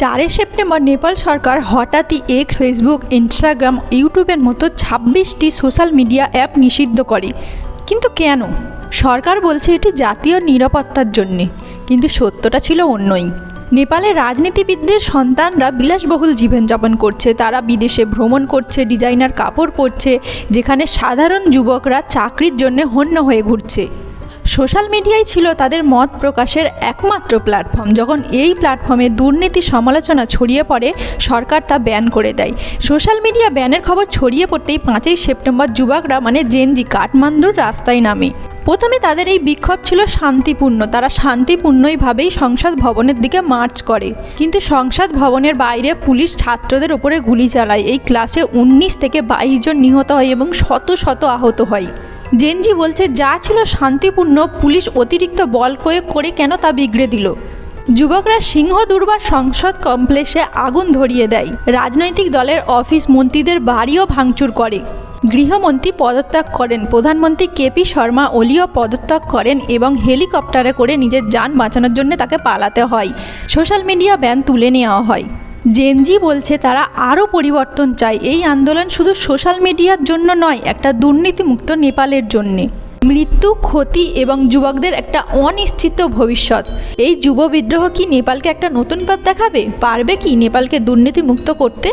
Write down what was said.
চারই সেপ্টেম্বর নেপাল সরকার হঠাৎই x Facebook Instagram ইউটিউবের মতো ছাব্বিশটি সোশ্যাল মিডিয়া অ্যাপ নিষিদ্ধ করে। কিন্তু কেন? সরকার বলছে এটি জাতীয় নিরাপত্তার জন্যে, কিন্তু সত্যটা ছিল অন্যই। নেপালের রাজনীতিবিদদের সন্তানরা বিলাসবহুল জীবনযাপন করছে, তারা বিদেশে ভ্রমণ করছে ডিজাইনার কাপড় পরছে, যেখানে সাধারণ যুবকরা চাকরির জন্য হন্য হয়ে ঘুরছে। সোশ্যাল মিডিয়াই ছিল তাদের মত প্রকাশের একমাত্র প্ল্যাটফর্ম যখন এই প্ল্যাটফর্মে দুর্নীতি সমালোচনা ছড়িয়ে পড়ে, সরকার তা ব্যান করে দেয়। সোশ্যাল মিডিয়া ব্যানের খবর ছড়িয়ে পড়তেই পাঁচই সেপ্টেম্বর যুবকরা মানে জেনজি কাঠমান্ডুর রাস্তায় নামে। প্রথমে তাদের এই বিক্ষোভ ছিল শান্তিপূর্ণ। তারা শান্তিপূর্ণইভাবেই সংসদ ভবনের দিকে মার্চ করে। কিন্তু সংসদ ভবনের বাইরে পুলিশ ছাত্রদের ওপরে গুলি চালায়। এই ক্লাসে উনিশ থেকে বাইশ জন নিহত হয় এবং শত শত আহত হয়। জেনজি বলছে, যা ছিল শান্তিপূর্ণ, পুলিশ অতিরিক্ত বল প্রয়োগ করে কেন তা বিগড়ে দিল? যুবকরা সিংহ দুর্বার সংসদ কমপ্লেক্সে আগুন ধরিয়ে দেয়। রাজনৈতিক দলের অফিস মন্ত্রীদের বাড়িও ভাঙচুর করে। গৃহমন্ত্রী পদত্যাগ করেন। প্রধানমন্ত্রী কেপি শর্মা ওলিও পদত্যাগ করেন এবং হেলিকপ্টারে করে নিজের যান বাঁচানোর জন্য তাকে পালাতে হয়। সোশ্যাল মিডিয়া ব্যান তুলে নেওয়া হয়। জেনজি বলছে তারা আরও পরিবর্তন চায়। এই আন্দোলন শুধু সোশ্যাল মিডিয়ার জন্য নয়, একটা দুর্নীতিমুক্ত নেপালের জন্যে। মৃত্যু, ক্ষতি এবং যুবকদের একটা অনিশ্চিত ভবিষ্যৎ। এই যুব বিদ্রোহ কি নেপালকে একটা নতুন পথ দেখাবে? পারবে কি নেপালকে দুর্নীতিমুক্ত করতে?